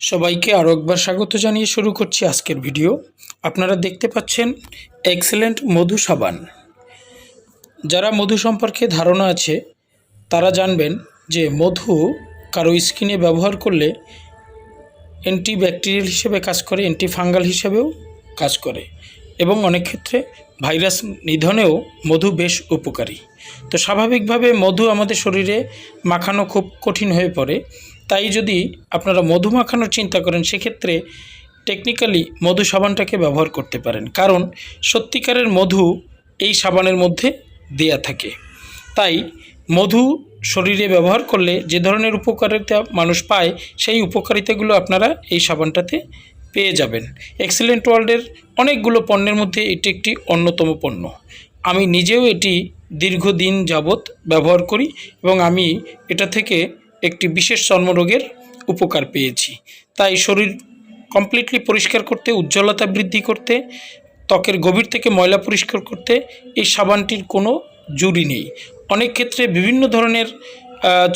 সবাইকে আরও একবার স্বাগত জানিয়ে শুরু করছি আজকের ভিডিও। আপনারা দেখতে পাচ্ছেন এক্সেলেন্ট মধু সাবান। যারা মধু সম্পর্কে ধারণা আছে, তারা জানবেন যে মধু কারও স্কিনে ব্যবহার করলে অ্যান্টিব্যাকটেরিয়াল হিসেবে কাজ করে অ্যান্টিফাঙ্গাল হিসেবেও কাজ করে এবং অনেক ক্ষেত্রে ভাইরাস নিধনেও মধু বেশ উপকারী। তো স্বাভাবিকভাবে মধু আমাদের শরীরে মাখানো খুব কঠিন হয়ে পড়ে। তাই যদি আপনারা মধু মাখানোর চিন্তা করেন, সেক্ষেত্রে টেকনিক্যালি মধু সাবানটাকে ব্যবহার করতে পারেন। কারণ সত্যিকারের মধু এই সাবানের মধ্যে দেয়া থাকে। তাই মধু শরীরে ব্যবহার করলে যে ধরনের উপকারিতা মানুষ পায়, সেই উপকারিতাগুলো আপনারা এই সাবানটাতে পেয়ে যাবেন। এক্সেলেন্ট ওয়ার্ল্ডের অনেকগুলো পণ্যের মধ্যে এটি একটি অন্যতম পণ্য। আমি নিজেও এটি দীর্ঘদিন যাবৎ ব্যবহার করি এবং আমি এটা থেকে একটি বিশেষ চর্মরোগের উপকার পেয়েছি। তাই শরীর কমপ্লিটলি পরিষ্কার করতে, উজ্জ্বলতা বৃদ্ধি করতে, ত্বকের গভীর থেকে ময়লা পরিষ্কার করতে এই সাবানটির কোনো জুড়ি নেই। অনেক ক্ষেত্রে বিভিন্ন ধরনের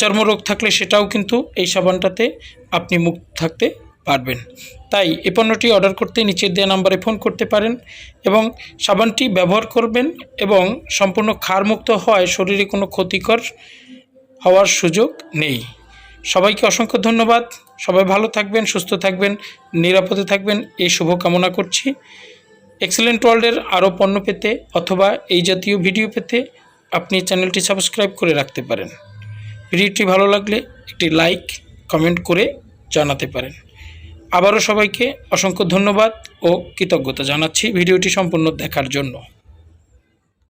চর্মরোগ থাকলে সেটাও কিন্তু এই সাবানটাতে আপনি মুক্ত থাকতে পারবেন। তাই এই পণ্যটি অর্ডার করতে নিচের দেওয়া নাম্বারে ফোন করতে পারেন এবং সাবানটি ব্যবহার করবেন এবং সম্পূর্ণ ক্ষারমুক্ত হওয়ায় শরীরে কোনো ক্ষতিকর হওয়ার সুযোগ নেই। সবাইকে অসংখ্য ধন্যবাদ। সবাই ভালো থাকবেন, সুস্থ থাকবেন, নিরাপদে থাকবেন, এই শুভ কামনা করছি এক্সেলেন্ট ওয়ার্ল্ডের আরও পণ্য পেতে অথবা এই জাতীয় ভিডিও পেতে আপনি চ্যানেলটি সাবস্ক্রাইব করে রাখতে পারেন। ভিডিওটি ভালো লাগলে একটি লাইক, কমেন্ট করে জানাতে পারেন। আবারও সবাইকে অসংখ্য ধন্যবাদ ও কৃতজ্ঞতা জানাচ্ছি ভিডিওটি সম্পূর্ণ দেখার জন্য।